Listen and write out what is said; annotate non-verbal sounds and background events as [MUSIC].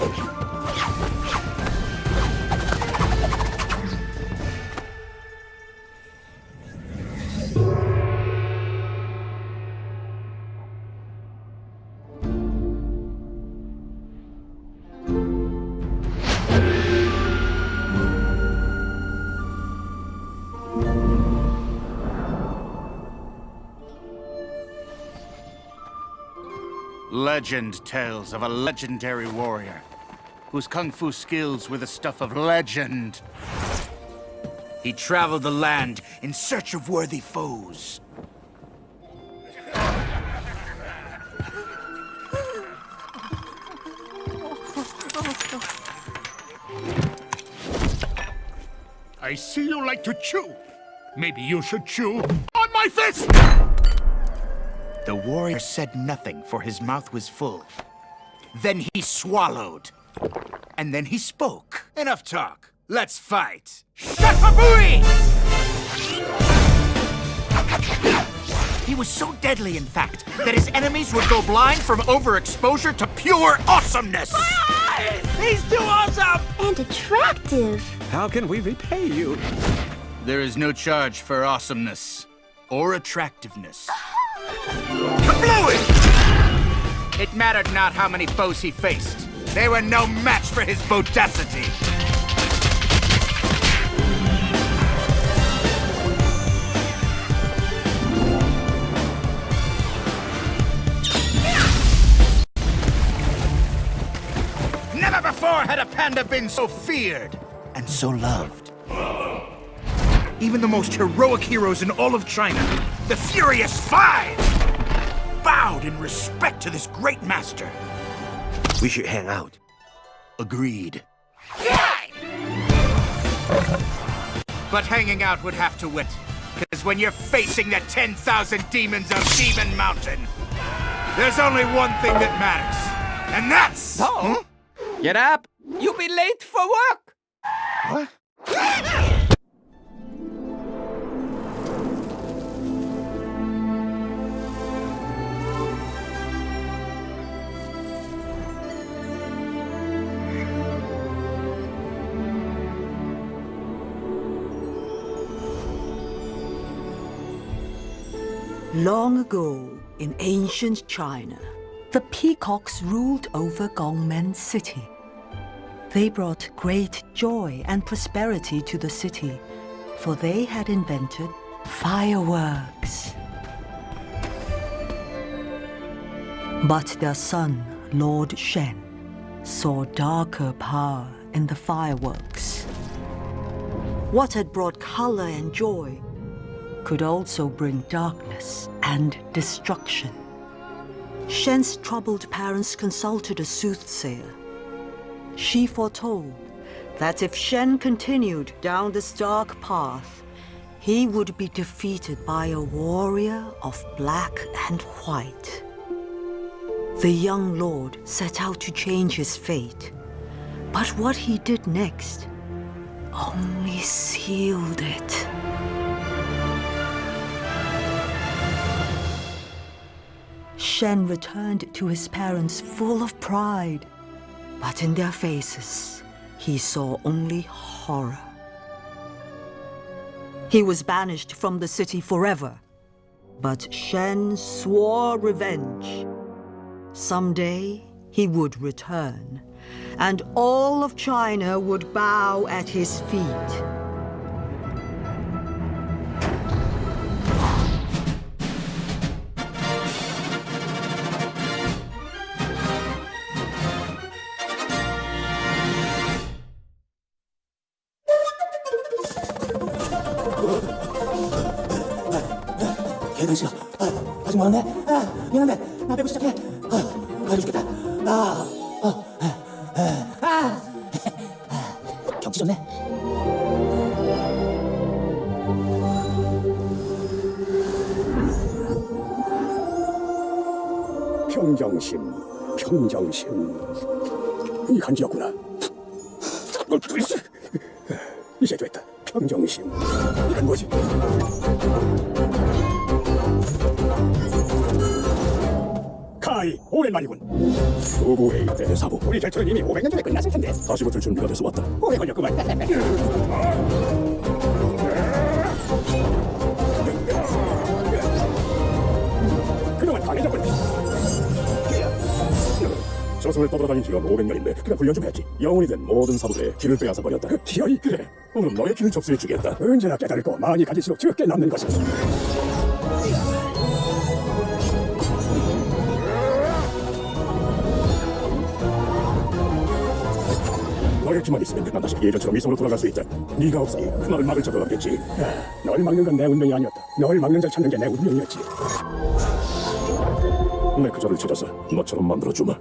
Thank Legend tells of a legendary warrior whose kung fu skills were the stuff of legend. He traveled the land in search of worthy foes. I see you like to chew. Maybe you should chew on my fist! The warrior said nothing, for his mouth was full. Then he swallowed. And then he spoke. Enough talk. Let's fight. Shafabui! He was so deadly, in fact, that his enemies would go blind from overexposure to pure awesomeness. He's too awesome! And attractive. How can we repay you? There is no charge for awesomeness or attractiveness. It mattered not how many foes he faced. They were no match for his bodacity. Never before had a panda been so feared and so loved. Even the most heroic heroes in all of China, the Furious Five, bowed in respect to this great master. We should hang out. Agreed. But hanging out would have to wit. Because when you're facing the 10,000 demons of Demon Mountain, there's only one thing that matters. And that's. Paul? Get up! You'll be late for work! What? Long ago, in ancient China, the peacocks ruled over Gongmen City. They brought great joy and prosperity to the city, for they had invented fireworks. But their son, Lord Shen, saw darker power in the fireworks. What had brought color and joy could also bring darkness and destruction. Shen's troubled parents consulted a soothsayer. She foretold that if Shen continued down this dark path, he would be defeated by a warrior of black and white. The young lord set out to change his fate, but what he did next only sealed it. Shen returned to his parents full of pride, but in their faces, he saw only horror. He was banished from the city forever, but Shen swore revenge. Someday he would return, and all of China would bow at his feet. 계단 씨가 아, 아직 멀었네. 아, 미안한데 나 빼고 시작해. 아, 아 죽겠다. 아, 아, 아, 아, [LAUGHS] 아. 경치 좋네. 평정심, 평정심. 이 간지였구나. 이제 됐다. 평정심. 이건 뭐지? 오랜만이군. 수구의 대사부. 우리 결투는 이미 500년 전에 끝났을 텐데 다시 붙을 준비가 돼서 왔다. 오래 걸렸구만. 그동안 강해졌군. 저승을 떠돌아다닌 지가 500년인데 그가 훈련 좀 했지. 영혼이 된 모든 사부들의 길을 빼앗아 버렸다. 기어이 그래. 오늘 너의 길을 접수해 주겠다. 언제나 깨달고 많이 가질수록 적게 남는 것이. 너 의 기만 있으면 난 다시 예전처럼 이성으로 돌아갈 수 있다. 네가 없으니 그 말을 막을 자도 없겠지. 아, 널 막는 건 내 운명이 아니었다. 널 막는 자 찾는 게 내 운명이었지. 내 그자를 찾아서 너처럼 만들어주마.